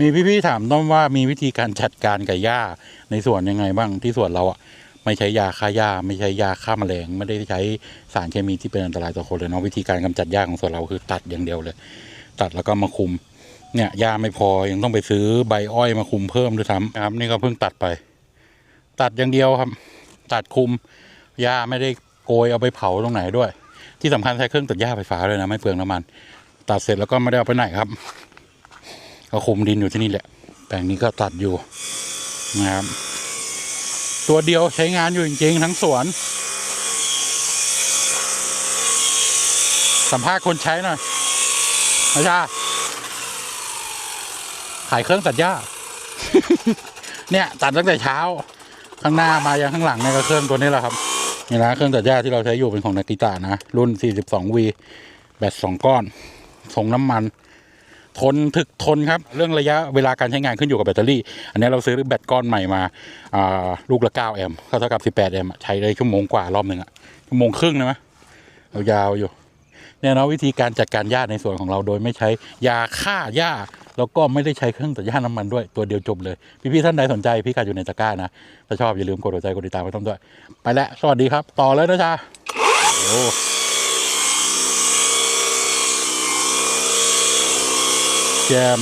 มีพี่ๆถามต้อมว่ามีวิธีการจัดการกับหญ้าในสวนยังไงบ้างที่สวนเราอะไม่ใช้ยาฆ่าหญ้าไม่ใช้ยาฆ่าแมลงไม่ได้ใช้สารเคมีที่เป็นอันตรายต่อคนเลยเนาะวิธีการกำจัดหญ้าของสวนเราคือตัดอย่างเดียวเลย ตัดแล้วก็มาคุม เนี่ยหญ้าไม่พอยังต้องไปซื้อใบอ้อยมาคุมเพิ่มด้วยซ้ำนะครับ นี่ก็เพิ่งตัดไป ตัดอย่างเดียวครับ ตัดคุมหญ้าไม่ได้โกยเอาไปเผาตรงไหนด้วย ที่สำคัญใช้เครื่องตัดหญ้าไฟฟ้าเลยนะไม่เปลืองน้ำมัน ตัดเสร็จแล้วก็ไม่ได้เอาไปไหนครับ ก็คุมดินอยู่ที่นี่แหละ แปลงนี้ก็ตัดอยู่นะครับ ตัวเดียวใช้งานอยู่จริงๆทั้งสวน สัมภาษณ์คนใช้หน่อยอาจารย์ขายเครื่องตัดหญ้า เนี่ยตัดตั้งแต่เช้า ข้างหน้ามายังข้างหลังเนี่ยก็เครื่องตัวนี้แหละครับนี่นะเครื่องตัดหญ้าที่เราใช้อยู่เป็นของนากิตะนะ รุ่น 42V แบตสองก้อนส่งน้ำมัน ทนถึกทนครับ เรื่องระยะเวลาการใช้งานขึ้นอยู่กับแบตเตอรี่ อันนี้เราซื้อแบตก้อนใหม่มาาลูกละ 9 แอมป์เท่ากับ 18 แอมป์ใช้ได้ชั่วโมงกว่ารอบหนึ่งอะชั่วโมงครึ่งนะมะยยาวอยู่เนี่ยเนาะวิธีการจัดการหญ้าในสวนของเราโดยไม่ใช้ยาฆ่าหญ้าแล้วก็ไม่ได้ใช้เครื่องตัดหญ้าน้ำมันด้วยตัวเดียวจบเลย พี่ๆท่านใดสนใจพี่กัดอยู่ในตะกร้านะถ้าชอบอย่าลืมกดหัวใจกดติดตามไว้ต้องด้วย ไปแล้วสวัสดีครับ ต่อเลยนะจ๊ะ โอ้แจม